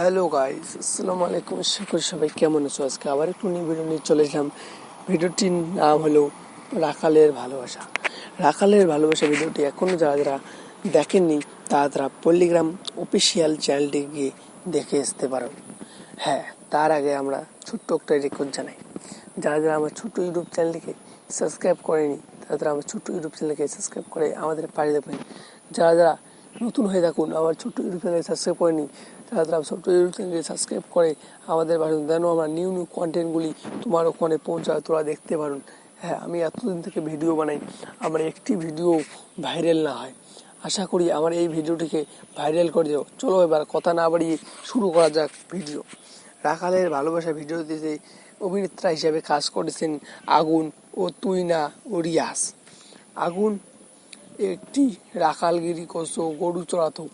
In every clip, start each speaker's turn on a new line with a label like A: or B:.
A: Hello guys আসসালামু আলাইকুম করি সবাই কেমন আছো? আজকে আবার একটু নিয়ে ভিডিও নিয়ে চলে এলাম। ভিডিওটির নাম হলো রাখালের ভালোবাসা। রাখালের ভালোবাসা ভিডিওটি এখনও যারা যারা দেখেননি, তারা তারা পল্লিগ্রাম অফিসিয়াল চ্যানেলটি গিয়ে দেখে আসতে পারো। হ্যাঁ তার আগে আমরা ছোট্ট একটা রেকর্ড জানাই। যারা যারা আমার ছোট্ট ইউটিউব চ্যানেলটিকে সাবস্ক্রাইব করেনি, তারা তারা আমার ছোট্ট ইউটিউব চ্যানেলকে সাবস্ক্রাইব করে আমাদের পাড়ি দেবেন যারা যারা নতুন হয়ে থাকুন, আমার ছোট্ট ইউটিউব চ্যানেল সাবস্ক্রাইব করেনি তারা তারা ইউটিউব চ্যানেলকে সাবস্ক্রাইব করে আমাদের পাঠান যেন আমরা নিউ নিউ কন্টেন্টগুলি তোমার ওখানে পৌঁছায়, তোরা দেখতে পারুন। হ্যাঁ আমি এতদিন থেকে ভিডিও বানাই, আমার একটি ভিডিও ভাইরাল না হয়। আশা করি আমার এই ভিডিওটিকে ভাইরাল করে দেও। চলো এবার কথা না বাড়িয়ে শুরু করা যাক ভিডিও রাখালের ভালোবাসা ভিডিওটিতে অভিনেত্রা হিসেবে কাজ করেছেন আগুন ও তুইনা ও রিয়াস আগুন একটি রাখালগিরি করতো গরু চড়াতো।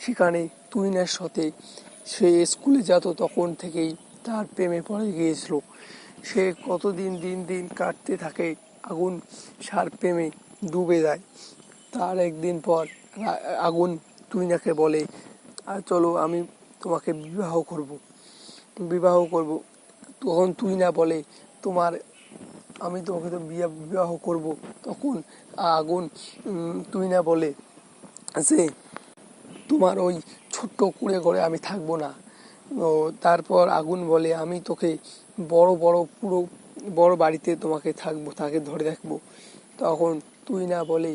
A: সেখানে তুইনার সাথে সে স্কুলে যেত, তখন থেকেই তার প্রেমে পড়ে গিয়েছিল। সে কতদিন দিন দিন কাটতে থাকে, আগুন সার প্রেমে ডুবে যায়। তার একদিন পর আগুন তুইনাকে বলে, "আর চলো আমি তোমাকে বিবাহ করব। বিবাহ করব? তখন তুই না বলে, তোমার আমি তোমাকে তো বিয়া বিবাহ করব। তখন আগুন তুই না বলে যে তোমার ওই ছোট্ট কুড়ে ঘরে আমি থাকব না। ও, তারপর আগুন বলে, আমি তোকে বড় বড় পুরো, বড় বাড়িতে তোমাকে থাকব, তাকে ধরে রাখব। তখন তুই না বলে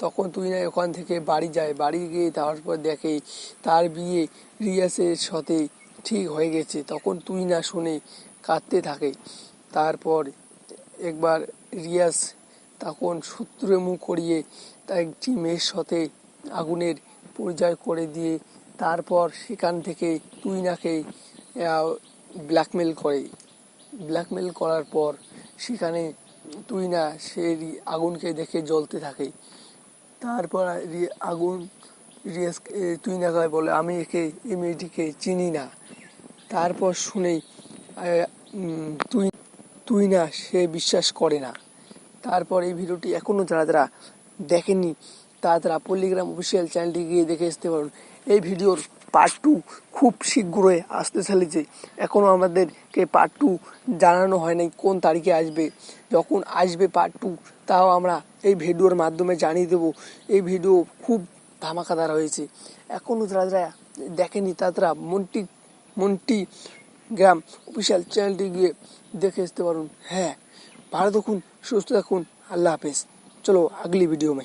A: তখন তুই না ওখান থেকে বাড়ি যায়। বাড়ি গিয়ে তারপর দেখে তার বিয়ে রিয়াসের সাথে ঠিক হয়ে গেছে। তখন তুই না শুনে কাঁদতে থাকে। তারপর একবার রিয়াস তখন সূত্রে মুখ করিয়ে তার একটি মেয়ের সাথে আগুনের পরিচয় করে দিয়ে তারপর সেখান থেকে তুইনাকে ব্ল্যাকমেল করে। ব্ল্যাকমেল করার পর সেখানে তুই না সে আগুনকে দেখে জ্বলতে থাকে। তারপর আগুন রিয়াস তুই না গায়ে বলে, আমি একে, এই মেয়েটিকে চিনি না। তারপর শুনেই তুই তুই না, সে বিশ্বাস করে না। তারপর এই ভিডিওটি এখনও যারা যারা দেখেননি, তারা তারা পল্লিগ্রাম অফিসিয়াল চ্যানেলটি গিয়ে দেখে আসতে পারুন। এই ভিডিওর পার্ট টু খুব শীঘ্রই আসতে চলেছে। এখনও আমাদেরকে পার্ট টু জানানো হয় নাই কোন তারিখে আসবে। যখন আসবে পার্ট টু তাও আমরা এই ভিডিওর মাধ্যমে জানিয়ে দেবো। এই ভিডিও খুব ধামাকাদার হয়েছে। এখনও যারা যারা দেখেনি তারা মনটি, মন্টি গ্রাম অফিসিয়াল চ্যানেলটি গিয়ে দেখে আসতে পারুন। হ্যাঁ ভালো থাকুন, সুস্থ থাকুন, আল্লাহ হাফেজ। চলো আগলি ভিডিও মে